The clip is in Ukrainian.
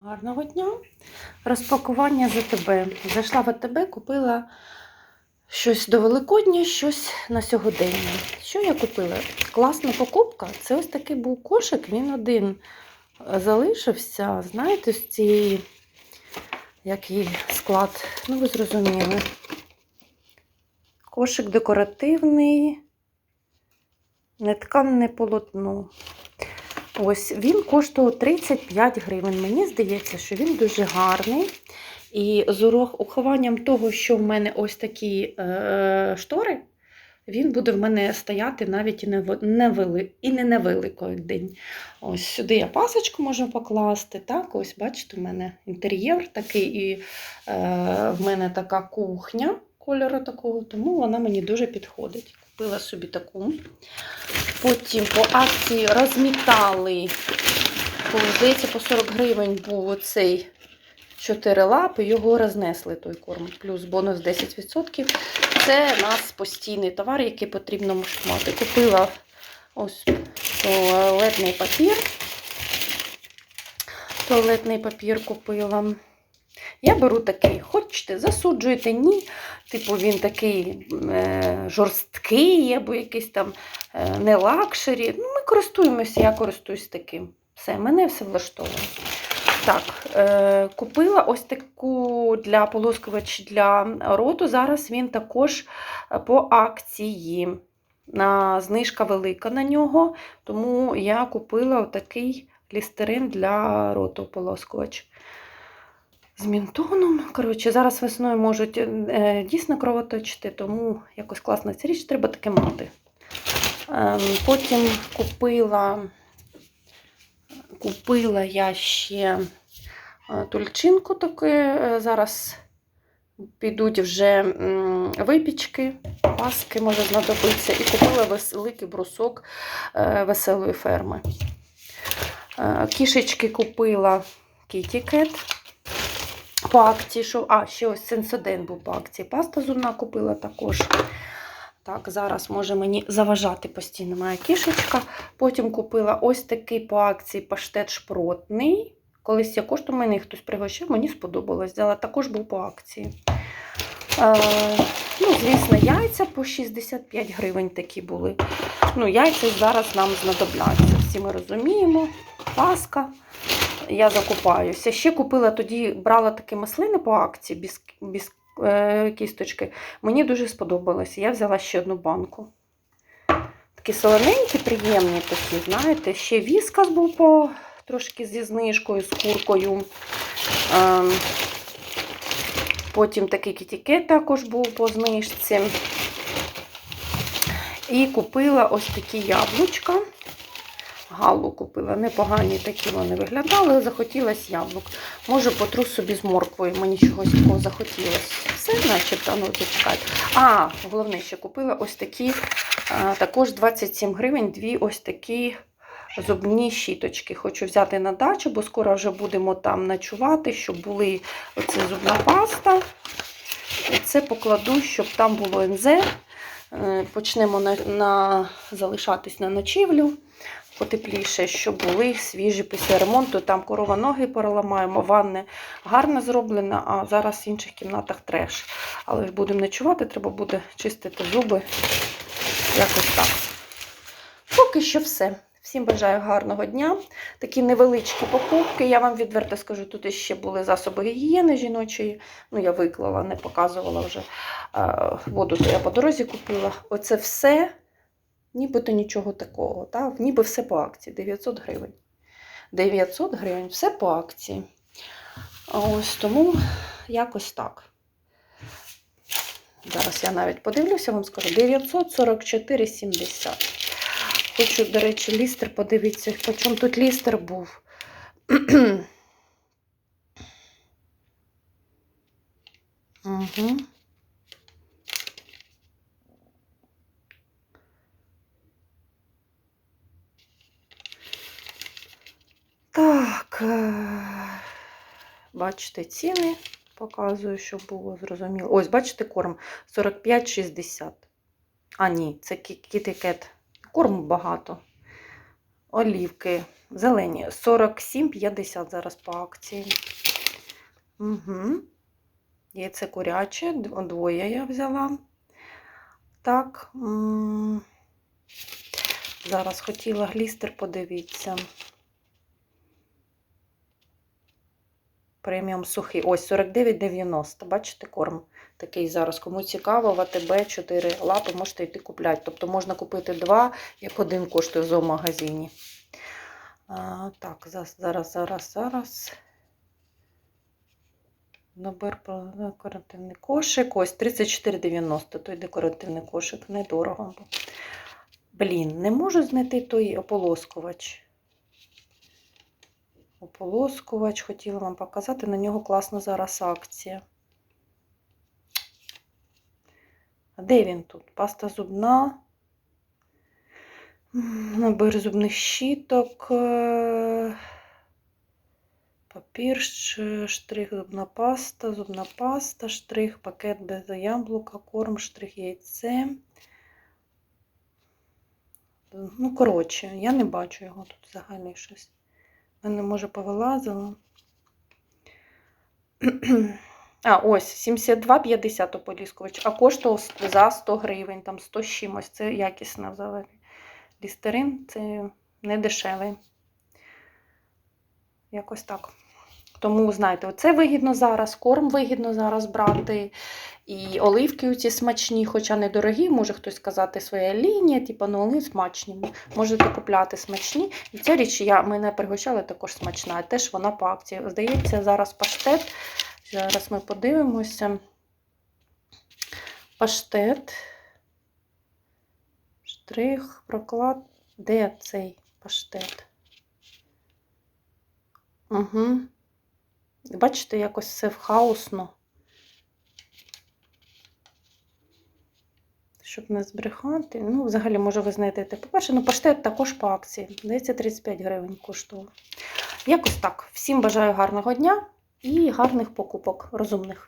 Гарного дня! Розпакування за тебе. Зайшла в АТБ, купила щось до Великодня, щось на сьогодення. Що я купила? Класна покупка. Це ось такий був кошик, він один е, залишився. Знаєте, з цієї, який склад, ну ви зрозуміли. Кошик декоративний, нетканне полотно. Ось він коштував 35 гривень. Мені здається, що він дуже гарний. І з урахуванням того, що в мене ось такі е, штори, він буде в мене стояти навіть і не, в- не вели, і не на Великодень. Ось сюди я пасочку можу покласти. Так, ось бачите, в мене інтер'єр такий, і е, в мене така кухня кольору такого, тому вона мені дуже підходить. Купила собі таку. Потім по акції розмітали. Здається, по 40 гривень був оцей 4 лапи, його рознесли той корм. Плюс бонус 10%. Це у нас постійний товар, який потрібно мати. Купила ось туалетний папір. Туалетний папір купила. Я беру такий, хочете, засуджуєте, ні. Типу він такий е, жорсткий або якийсь там е, не лакшері. Ну, ми користуємося, я користуюсь таким. Все, мене все влаштовує. Так, е, купила ось таку для полоскувач для роту. Зараз він також е, по акції. На, знижка велика на нього, тому я купила такий лістерин для роту полоскувач. З мінтоном. Коротше, зараз весною можуть е, дійсно кровоточити, тому якось класна ця річ, треба таке мати. Ем, потім купила, купила я ще е, тульчинку таку. е, Зараз підуть вже випічки, паски може знадобитися. І купила великий брусок е, веселої ферми. Кішечки купила кітікет по акції, що. А, ще ось сенсоден був по акції. Паста зубна купила також. Так, зараз може мені заважати постійно моя кішечка. Потім купила ось такий по акції паштет шпротний. Колись я коштував, мене хтось пригощав, мені сподобалось. Взяла також був по акції. Е, ну, звісно, яйця по 65 гривень такі були. Ну, яйця зараз нам знадобляться. Всі ми розуміємо. Паска я закупаюся. Ще купила тоді, брала такі маслини по акції без, без е, кісточки. Мені дуже сподобалося. Я взяла ще одну банку. Такі солоненькі, приємні такі, знаєте. Ще віскас був по трошки зі знижкою, з куркою. Ем, потім такий кітікет також був по знижці. І купила ось такі яблучка. Галу купила. Непогані такі вони виглядали, захотілося яблук. Може, потру собі з морквою, мені чогось такого захотілося. Все, начебто, ну зачекайте. А, головне, ще купила ось такі, також 27 гривень, дві ось такі зубні щіточки. Хочу взяти на дачу, бо скоро вже будемо там ночувати, щоб були оце зубна паста. І це покладу, щоб там було НЗ. Е, Почнемо на, на, залишатись на ночівлю потепліше, щоб були свіжі після ремонту. Там корова ноги переламаємо, ванне гарно зроблено, а зараз в інших кімнатах треш. Але ж будемо ночувати, треба буде чистити зуби. Якось так. Поки що все. Всім бажаю гарного дня. Такі невеличкі покупки. Я вам відверто скажу, тут ще були засоби гігієни жіночої. Ну, я виклала, не показувала вже. Воду то я по дорозі купила. Оце все нібито нічого такого. Та? Ніби все по акції. 900 гривень. 900 гривень, все по акції. Ось тому якось так. Зараз я навіть подивлюся, вам скажу. 944,70. Хочу, до речі, лістер подивитися. По чому тут лістер був? угу. Так, е, бачите, ціни показую, щоб було зрозуміло. Ось, бачите, корм 45,60. А, ні, це кітикет. Корму багато. Олівки Зелені 47,50 зараз по акції. Угу. Яйце куряче, двоє я взяла. Так. Зараз хотіла глістер, подивіться. Преміум сухий. Ось 49,90. Бачите, корм такий зараз. Кому цікаво, в АТБ 4 лапи можете йти купляти. Тобто можна купити два, як один коштує в зоомагазині. А, так, зараз, зараз, зараз. Набір про декоративний кошик. Ось 34,90. Той декоративний кошик. Недорого. Блін, не можу знайти той ополоскувач. Ополоскувач, хотіла вам показати, на нього класна зараз акція. Де він тут? Паста зубна. Набір зубних щіток. е, Папір, штрих, зубна паста, зубна паста, штрих, пакет без яблука, корм, штрих яйце. Ну, коротше, я не бачу його тут взагалі щось. В Мене може повилазило. А, ось 72,50 ополіскувач, а коштував за 100 гривень, там 100 з чимось. Це якісна взагалі. Лістерин це не дешевий. Якось так. Тому, знаєте, оце вигідно зараз, корм вигідно зараз брати. І оливки ці смачні, хоча недорогі, може хтось сказати своя лінія, типу, ну вони смачні. Можете купляти смачні. І ця річ я, мене пригощали також смачна. Теж вона по акції. Здається, зараз паштет. Зараз ми подивимося. Паштет. Штрих, проклад. Де цей паштет? Угу. Бачите, якось все хаосно. Щоб не збрехати. Ну, взагалі, може, ви знайдете. По-перше, ну, паштет також по акції. Здається, 35 гривень коштував. Якось так. Всім бажаю гарного дня і гарних покупок, розумних.